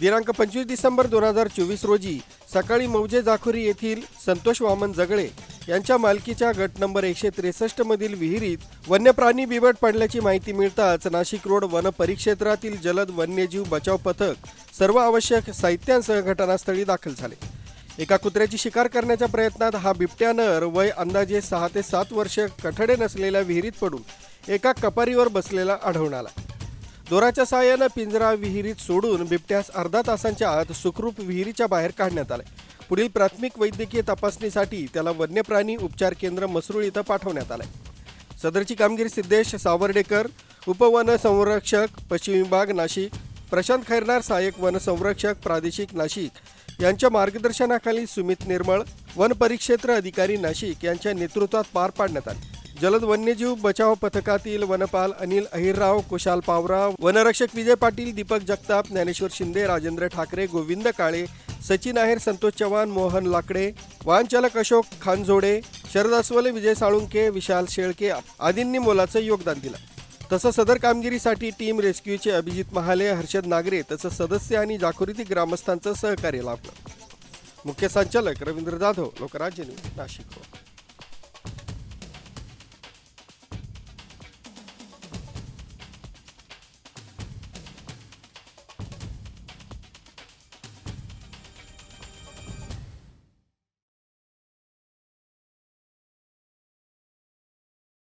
दिनांक पंचवीस डिसेंबर दोन हजार चोवीस रोजी सकाळी मौजे जाखोरी येथील संतोष वामन जगळे यांच्या मालकीच्या गट नंबर एकशे त्रेसष्ट मधील विहिरीत वन्यप्राणी बिबट पडल्याची माहिती मिळताच नाशिक रोड वन परिक्षेत्रातील जलद वन्यजीव बचाव पथक सर्व आवश्यक साहित्यांसह घटनास्थळी दाखल झाले. एका कुत्र्याची शिकार करण्याच्या प्रयत्नात हा बिबट्या नर वय अंदाजे सहा ते सात वर्ष कठडे नसलेल्या विहिरीत पडून एका कपारीवर बसलेला आढळून आला. दोराच्या साहाय्यानं पिंजरा विहिरीत सोडून बिबट्यास अर्धा तासांच्या आत सुखरूप विहिरीच्या बाहेर काढण्यात आले पुढील प्राथमिक वैद्यकीय तपासणीसाठी त्याला वन्यप्राणी उपचार केंद्र मसरूळ इथं पाठवण्यात आलंय. सदरची कामगिरी सिद्धेश सावर्डेकर उपवन संरक्षक पश्चिम विभाग नाशिक प्रशांत खैरनार सहाय्यक वनसंरक्षक प्रादेशिक नाशिक यांच्या मार्गदर्शनाखाली सुमित निर्मळ वन परिक्षेत्र अधिकारी नाशिक यांच्या नेतृत्वात पार पाडण्यात आली. जलद वन्यजीव बचाव पथकातील वनपाल अनिल अहिरराव कुशाल पावरा वनरक्षक विजय पाटील दीपक जगताप ज्ञानेश्वर शिंदे राजेंद्र ठाकरे गोविंद काळे सचिन आहेर संतोष चव्हाण मोहन लाकडे वाहनचालक अशोक खानझोडे शरद अस्वले विजय साळुंके विशाल शेळके आदींनी मोलाचं योगदान दिलं. तसं सदर कामगिरीसाठी टीम रेस्क्यूचे अभिजित महाले हर्षद नागरे तसंच सदस्य आणि जाखोरीतील ग्रामस्थांचं सहकार्य लाभलं. मुख्य संचालक रवींद्र जाधव लोकराज्य न्यूज नाशिक.